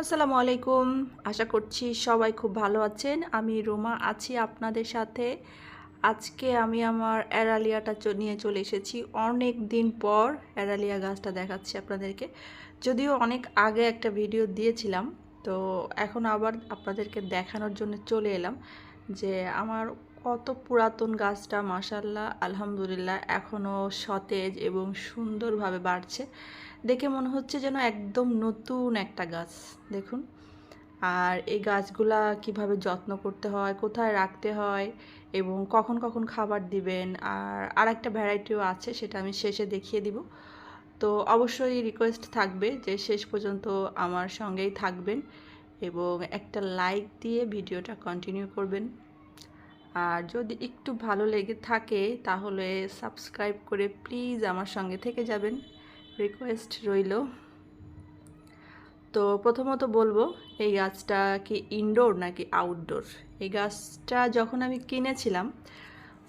আসসালামু আলাইকুম। আশা করছি সবাই খুব ভালো আছেন। আমি রোমা আছি আপনাদের সাথে। আজকে আমি আমার অ্যারালিয়াটা নিয়ে চলে এসেছি। অনেক দিন পর অ্যারালিয়া গাছটা দেখাচ্ছি আপনাদেরকে। যদিও অনেক আগে একটা ভিডিও দিয়েছিলাম, তো এখন আবার আপনাদেরকে দেখানোর জন্য চলে এলাম যে আমার কত পুরাতন গাছটা মাসাল্লাহ আলহামদুলিল্লাহ, এখনও সতেজ এবং সুন্দরভাবে বাড়ছে। দেখে মনে হচ্ছে যেন একদম নতুন একটা গাছ, দেখুন। আর এই গাছগুলা কীভাবে যত্ন করতে হয়, কোথায় রাখতে হয় এবং কখন কখন খাবার দিবেন, আর আর একটা ভ্যারাইটিও আছে সেটা আমি শেষে দেখিয়ে দিব। তো অবশ্যই রিকোয়েস্ট থাকবে যে শেষ পর্যন্ত আমার সঙ্গেই থাকবেন এবং একটা লাইক দিয়ে ভিডিওটা কন্টিনিউ করবেন। আর যদি একটু ভালো লেগে থাকে তাহলে সাবস্ক্রাইব করে প্লিজ আমার সঙ্গে থেকে যাবেন। রিকোয়েস্ট রইল। তো প্রথমত বলব, এই গাছটা কি ইনডোর নাকি আউটডোর এই গাছটা যখন আমি কিনেছিলাম,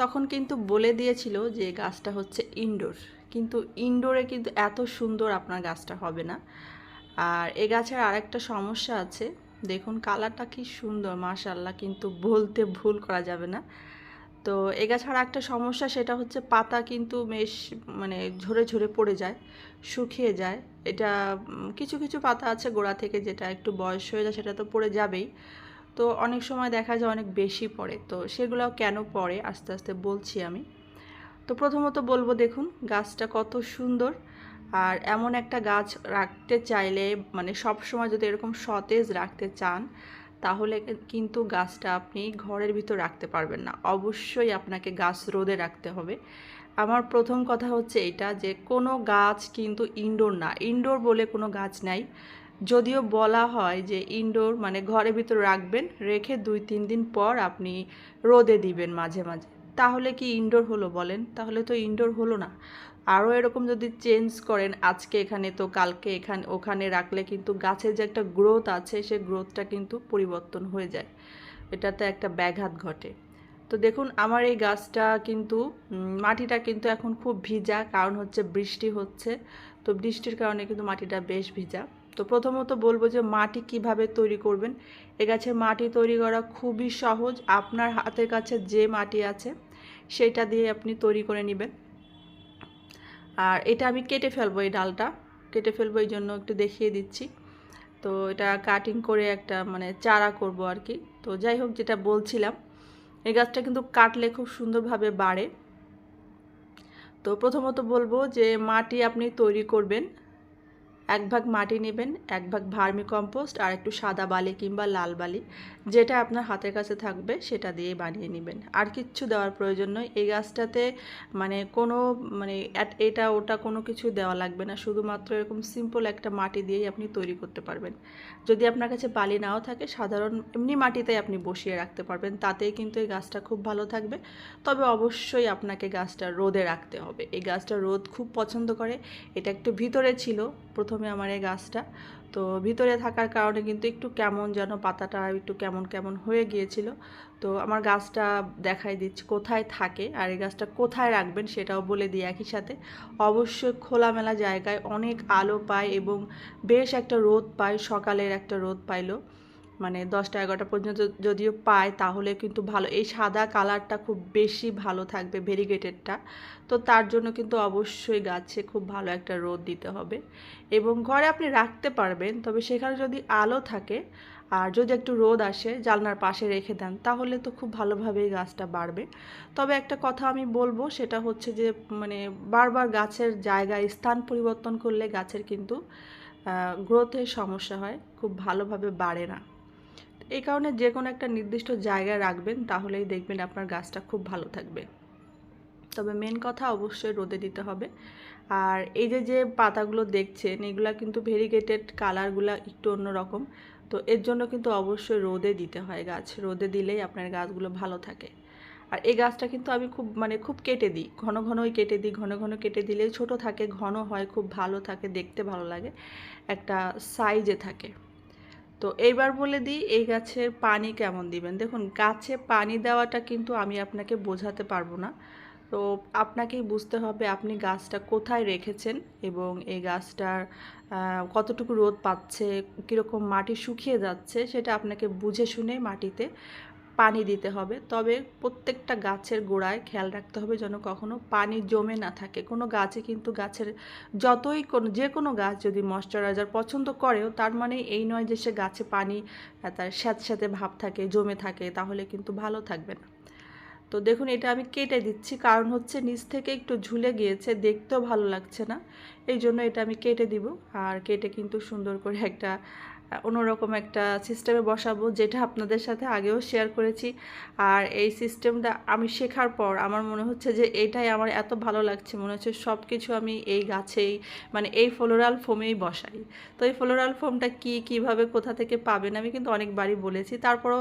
তখন কিন্তু বলে দিয়েছিল যে গাছটা হচ্ছে ইনডোর কিন্তু ইনডোরে কিন্তু এত সুন্দর আপনার গাছটা হবে না। আর এ গাছের আরেকটা সমস্যা আছে, দেখুন কালারটা কি সুন্দর মাশাল্লাহ কিন্তু বলতে ভুল করা যাবে না। তো এ গাছের একটা সমস্যা সেটা হচ্ছে পাতা কিন্তু বেশ মানে ঝরে ঝরে পড়ে যায়, শুকিয়ে যায়। এটা কিছু কিছু পাতা আছে গোড়া থেকে যেটা একটু বয়স হয়ে যায় সেটা তো পড়ে যাবেই। তো অনেক সময় দেখা যায় অনেক বেশি পড়ে। তো সেগুলো কেন পড়ে আস্তে আস্তে বলছি আমি। তো প্রথমত বলব দেখুন, গাছটা কত সুন্দর। আর এমন একটা গাছ রাখতে চাইলে মানে সব সময় যদি এরকম সতেজ রাখতে চান তাহলে কিন্তু গাছটা আপনি ঘরের ভিতর রাখতে পারবেন না। অবশ্যই আপনাকে গাছ রোদে রাখতে হবে। আমার প্রথম কথা হচ্ছে এটা যে, কোনো গাছ কিন্তু ইনডোর না। ইনডোর বলে কোনো গাছ নাই। যদিও বলা হয় যে ইনডোর মানে ঘরের ভিতর রাখবেন, রেখে দুই, তিন দিন পর আপনি রোদে দিবেন মাঝে মাঝে। তাহলে কি ইনডোর হলো বলেন? তাহলে তো ইনডোর হলো না। আরও এরকম যদি চেঞ্জ করেন, আজকে এখানে তো কালকে এখানে, ওখানে রাখলে কিন্তু গাছের যে একটা গ্রোথ আছে, সে গ্রোথটা কিন্তু পরিবর্তন হয়ে যায়। এটাতে একটা ব্যাঘাত ঘটে। তো দেখুন, আমার এই গাছটা কিন্তু মাটিটা কিন্তু এখন খুব ভিজা, কারণ হচ্ছে বৃষ্টি হচ্ছে। তো বৃষ্টির কারণে কিন্তু মাটিটা বেশ ভিজা। তো প্রথমত বলব যে মাটি কীভাবে তৈরি করবেন? এ গাছের মাটি তৈরি করা খুবই সহজ। আপনার হাতের কাছে যে মাটি আছে, সেটা দিয়ে আপনি তৈরি করে নেবেন। আর এটা আমি কেটে ফেলব এই ডালটা। কেটে ফেলব এই জন্য একটু দেখিয়ে দিচ্ছি। তো এটা কাটিং করে একটা মানে চারা করব আর কি। তো যাই হোক, যেটা বলছিলাম, এই গাছটা কিন্তু কাটলে খুব সুন্দরভাবে বাড়ে। তো প্রথমত বলব যে মাটি আপনি তৈরি করবেন এক ভাগ মাটি নেবেন, এক ভাগ ভার্মি কম্পোস্ট আর একটু সাদা বালি কিংবা লাল বালি। যেটা আপনার হাতের কাছে থাকবে, সেটা দিয়ে বানিয়ে নেবেন। আর কিচ্ছু দেওয়ার প্রয়োজন নয়। এই গাছটাতে মানে কোনো মানে এট- এটা, ওটা কোনো কিছু দেওয়া লাগবে না। শুধুমাত্র এরকম সিম্পল একটা মাটি দিয়েই আপনি তৈরি করতে পারবেন। যদি আপনার কাছে বালি নাও থাকে, সাধারণ এমনি মাটিতে আপনি বসিয়ে রাখতে পারবেন। তাতেই কিন্তু এই গাছটা খুব ভালো থাকবে। তবে অবশ্যই আপনাকে গাছটা রোদে রাখতে হবে। এই গাছটা রোদ খুব পছন্দ করে। এটা একটু ভিতরে ছিল। প্রথমে আমার এই গাছটা। তো ভিতরে থাকার কারণে কিন্তু একটু কেমন যেন পাতাটা একটু কেমন কেমন হয়ে গিয়েছিল। তো আমার গাছটা দেখাই দিচ্ছি, কোথায় থাকে আর এই গাছটা কোথায় রাখবেন সেটাও বলে দিই একই সাথে। অবশ্যই খোলামেলা জায়গায় অনেক আলো পায় এবং বেশ একটা রোদ পায়, সকালের একটা রোদ পাইলো। মানে দশটা এগারোটা পর্যন্ত যদিও পায়, তাহলে কিন্তু ভালো। এই সাদা কালারটা খুব বেশি ভালো থাকবে ভেরিগেটেডটা। তো তার জন্য কিন্তু অবশ্যই গাছে খুব ভালো একটা রোদ দিতে হবে। এবং ঘরে আপনি রাখতে পারবেন, তবে সেখানে যদি আলো থাকে আর যদি একটু রোদ আসে জানলার পাশে রেখে দেন, তাহলে তো খুব ভালোভাবেই গাছটা বাড়বে। তবে একটা কথা আমি বলব, সেটা হচ্ছে যে মানে বারবার গাছের জায়গায় স্থান পরিবর্তন করলে গাছের কিন্তু গ্রোথের সমস্যা হয়, খুব ভালোভাবে বাড়ে না। এই কারণে যে কোনো একটা নির্দিষ্ট জায়গায় রাখবেন, তাহলেই দেখবেন আপনার গাছটা খুব ভালো থাকবে। তবে মেন কথা অবশ্যই রোদে দিতে হবে। আর এই যে যে পাতাগুলো দেখছেন, এগুলা কিন্তু ভেরিগেটেড কালারগুলো একটু অন্যরকম তো এর জন্য কিন্তু অবশ্যই রোদে দিতে হয় গাছ। রোদে দিলেই আপনার গাছগুলো ভালো থাকে। আর এই গাছটা কিন্তু আমি খুব মানে খুব কেটে দিই। ঘন ঘনই কেটে দিই, ঘন ঘন কেটে দিলে ছোট থাকে, ঘন হয়, খুব ভালো থাকে, দেখতে ভালো লাগে। একটা সাইজে থাকে। তো এইবার বলে দিই, এই গাছের পানি কেমন দিবেন? দেখুন, গাছে পানি দেওয়াটা কিন্তু আমি আপনাকে বোঝাতে পারব না। তো আপনাকেই বুঝতে হবে আপনি গাছটা কোথায় রেখেছেন এবং এই গাছটার কতটুকু রোদ পাচ্ছে, কীরকম মাটি শুকিয়ে যাচ্ছে, সেটা আপনাকে বুঝে শুনে মাটিতে পানি দিতে হবে। তবে প্রত্যেকটা গাছের গোড়ায় খেয়াল রাখতে হবে যেন কখনো পানি জমে না থাকে। কোনো গাছে কিন্তু গাছের যতই কোনো, যে কোনো গাছ যদি ময়শ্চারাইজার পছন্দ করেও, তার মানে এই নয় যে সে গাছে পানি তার স্যাঁতস্যাঁতে ভাব থাকে, জমে থাকে, তাহলে কিন্তু ভালো থাকবে না। তো দেখুন, এটা আমি কেটে দিচ্ছি। কারণ হচ্ছে নিচ থেকে একটু ঝুলে গিয়েছে, দেখতেও ভালো লাগছে না। এই জন্য এটা আমি কেটে দিব। আর কেটে কিন্তু সুন্দর করে একটা অন্যরকম একটা সিস্টেমে বসাবো, যেটা আপনাদের সাথে আগেও শেয়ার করেছি। আর এই সিস্টেমটা আমি শেখার পর আমার মনে হচ্ছে যে এটাই আমার এত ভালো লাগছে, মনে হচ্ছে সব কিছু আমি এই গাছেই মানে এই ফ্লোরাল ফোমেই বসাই। তো এই ফ্লোরাল ফোমটা কি, কীভাবে, কোথা থেকে পাবেন আমি কিন্তু অনেকবারই বলেছি। তারপরও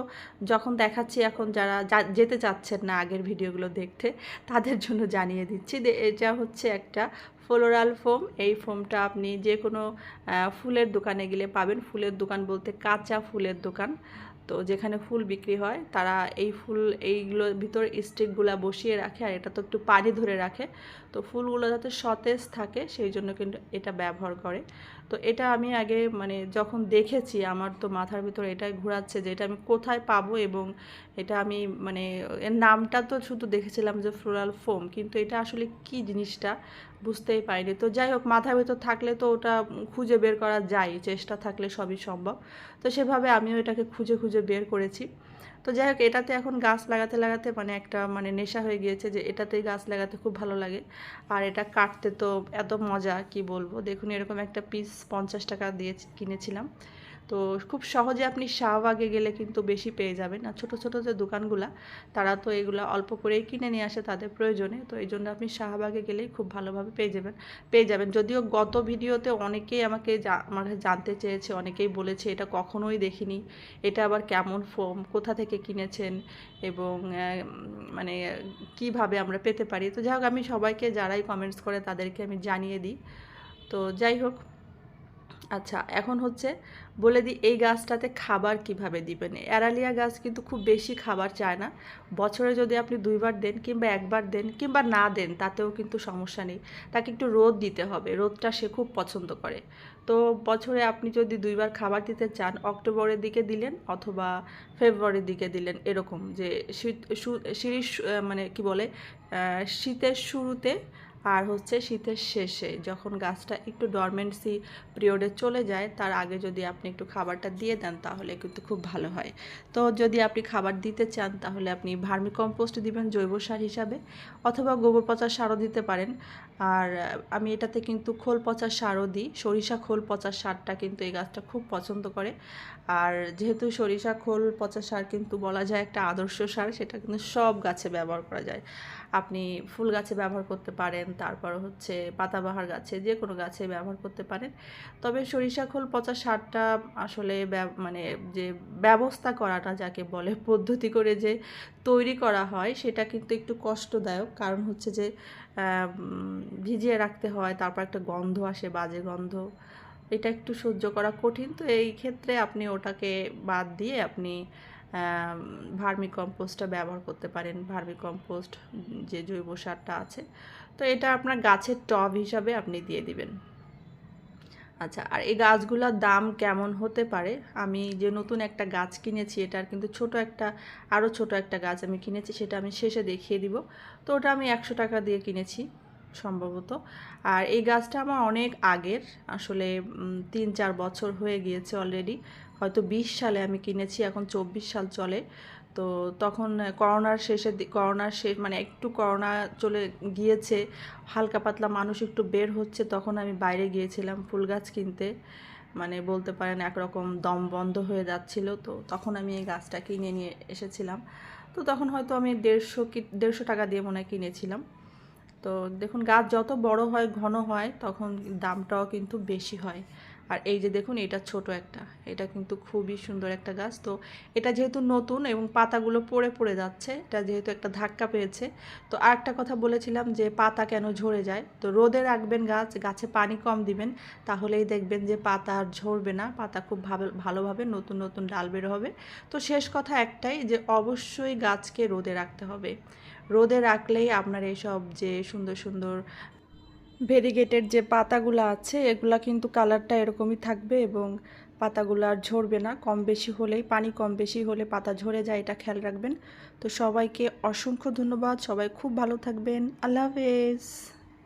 যখন দেখাচ্ছি এখন যারা যেতে চাচ্ছেন না আগের ভিডিওগুলো দেখতে, তাদের জন্য জানিয়ে দিচ্ছি যে এটা হচ্ছে একটা ফ্লোরাল ফোম, এই ফোমটা আপনি যে কোনো ফুলের দোকানে গেলে পাবেন। ফুলের দোকান বলতে কাঁচা ফুলের দোকান। তো যেখানে ফুল বিক্রি হয়, তারা এই ফুল এইগুলোর ভিতর স্টিকগুলা বসিয়ে রাখে আর এটা তো একটু পানি ধরে রাখে। তো ফুলগুলো যাতে সতেজ থাকে, সেই জন্য কিন্তু এটা ব্যবহার করে। তো এটা আমি আগে মানে যখন দেখেছি, আমার তো মাথার ভিতর এটাই ঘোরাচ্ছে যে এটা আমি কোথায় পাবো এবং এটা আমি মানে এর নামটা তো শুধু দেখেছিলাম যে ফ্লোরাল ফোম, কিন্তু এটা আসলে কি জিনিসটা? বুঝতেই পারিনি। তো যাই হোক, মাথার ভেতর থাকলে তো ওটা খুঁজে বের করা যায়, চেষ্টা থাকলে সবই সম্ভব। তো সেভাবে আমিও এটাকে খুঁজে খুঁজে বের করেছি। তো যাই হোক, এটাতে এখন গাছ লাগাতে লাগাতে মানে একটা মানে নেশা হয়ে গিয়েছে যে এটাতেই গাছ লাগাতে খুব ভালো লাগে। আর এটা কাটতে তো এত মজা, কি বলব? দেখুন, এরকম একটা পিস পঞ্চাশ টাকা দিয়ে কিনেছিলাম। তো খুব সহজে আপনি শাহবাগে গেলে কিন্তু বেশি পেয়ে যাবেন। আর ছোটো ছোটো যে দোকানগুলা, তারা তো এগুলো অল্প করেই কিনে নিয়ে আসে তাদের প্রয়োজনে। তো এই জন্য আপনি শাহবাগে গেলেই খুব ভালোভাবে পেয়ে যাবেন পেয়ে যাবেন। যদিও গত ভিডিওতে অনেকেই আমাকে আমার জানতে চেয়েছে, অনেকেই বলেছে, এটা কখনোই দেখিনি। এটা আবার কেমন ফোম? কোথা থেকে কিনেছেন? এবং মানে কীভাবে আমরা পেতে পারি? তো যাই হোক, আমি সবাইকে যারাই কমেন্টস করে তাদেরকে আমি জানিয়ে দিই। তো যাই হোক আচ্ছা এখন হচ্ছে বলে দিই, এই গাছটাতে খাবার কীভাবে দিবেন? অ্যারালিয়া গাছ কিন্তু খুব বেশি খাবার চায় না। বছরে যদি আপনি দুইবার দেন কিংবা একবার দেন কিংবা না দেন, তাতেও কিন্তু সমস্যা নেই। তাকে একটু রোদ দিতে হবে, রোদটা সে খুব পছন্দ করে। তো বছরে আপনি যদি দুইবার খাবার দিতে চান, অক্টোবরের দিকে দিলেন অথবা ফেব্রুয়ারির দিকে দিলেন, এরকম যে শীত, শু- মানে কি বলে শীতের শুরুতে আর হচ্ছে শীতের শেষে যখন গাছটা একটু ডরমেন্সি পিরিয়ডে চলে যায়, তার আগে যদি আপনি একটু খাবারটা দিয়ে দেন, তাহলে কিন্তু খুব ভালো হয়। তো যদি আপনি খাবার দিতে চান, তাহলে আপনি ভার্মি কম্পোস্ট দিবেন জৈব সার হিসাবে, অথবা গোবর পচা সারও দিতে পারেন। আর আমি এটাতে কিন্তু খোল পচা সারও দিই। সরিষা খোল পচা সারটা কিন্তু এই গাছটা খুব পছন্দ করে। আর যেহেতু সরিষা খোল পচা সার কিন্তু বলা যায় একটা আদর্শ সার, সেটা কিন্তু সব গাছে ব্যবহার করা যায়। আপনি ফুল গাছে ব্যবহার করতে পারেন, তারপর হচ্ছে পাতাবাহার গাছে যে কোনো গাছে ব্যবহার করতে পারেন। তবে সরিষা খোল পচা সারটা আসলে মানে যে ব্যবস্থা করাটা যাকে বলে পদ্ধতি করে যে তৈরি করা হয়, সেটা কিন্তু একটু কষ্টদায়ক। কারণ হচ্ছে যে ভিজিয়ে রাখতে হয়, তারপর একটা গন্ধ আসে, বাজে গন্ধ। এটা একটু সহ্য করা কঠিন। তো এই ক্ষেত্রে আপনি ওটাকে বাদ দিয়ে আপনি ভার্মি কম্পোস্টটা ব্যবহার করতে পারেন ভার্মি কম্পোস্ট যে জৈব সারটা আছে। তো এটা আপনার গাছের টব হিসাবে আপনি দিয়ে দিবেন। আচ্ছা আর এই গাছগুলোর দাম কেমন হতে পারে? আমি যে নতুন একটা গাছ কিনেছি, এটার কিন্তু ছোট একটা আরও ছোট একটা গাছ আমি কিনেছি, সেটা আমি শেষে দেখিয়ে দিব। তো ওটা আমি একশো টাকা দিয়ে কিনেছি, সম্ভবত। আর এই গাছটা আমার অনেক আগের, আসলে তিন চার বছর হয়ে গিয়েছে অলরেডি। হয়তো বিশ সালে আমি কিনেছি, এখন চব্বিশ সাল চলে। তো তখন করোনার শেষে করোনার শেষ মানে একটু করোনা চলে গিয়েছে, হালকা পাতলা মানুষ একটু বের হচ্ছে, তখন আমি বাইরে গিয়েছিলাম ফুল গাছ কিনতে। মানে বলতে পারেন একরকম দম বন্ধ হয়ে যাচ্ছিল, তো তখন আমি এই গাছটা কিনে নিয়ে এসেছিলাম। তো তখন হয়তো আমি দেড়শো কি, দেড়শো টাকা দিয়ে মনে কিনেছিলাম। তো দেখুন গাছ যত বড় হয়, ঘন হয়, তখন দামটাও কিন্তু বেশি হয়। আর এই যে দেখুন, এটা ছোট একটা। এটা কিন্তু খুবই সুন্দর একটা গাছ। তো এটা যেহেতু নতুন এবং পাতাগুলো পড়ে পড়ে যাচ্ছে, এটা যেহেতু একটা ধাক্কা পেয়েছে। তো আর একটা কথা বলেছিলাম যে পাতা কেন ঝরে যায়? তো রোদে রাখবেন গাছ, গাছে পানি কম দিবেন, তাহলেই দেখবেন যে পাতা আর ঝরবে না। পাতা খুব ভালো ভালোভাবে নতুন নতুন ডাল বের হবে। তো শেষ কথা একটাই যে অবশ্যই গাছকে রোদে রাখতে হবে। রোদে রাখলেই আপনার এইসব যে সুন্দর সুন্দর ভেরিগেটেড যে পাতাগুলো আছে, এগুলা কিন্তু কালারটা এরকমই থাকবে এবং পাতাগুলো আর ঝরবে না। কম বেশি হলেই, পানি কম বেশি হলে পাতা ঝরে যায়, এটা খেয়াল রাখবেন। তো সবাইকে অসংখ্য ধন্যবাদ। সবাই খুব ভালো থাকবেন। আল্লাহ হাফেজ।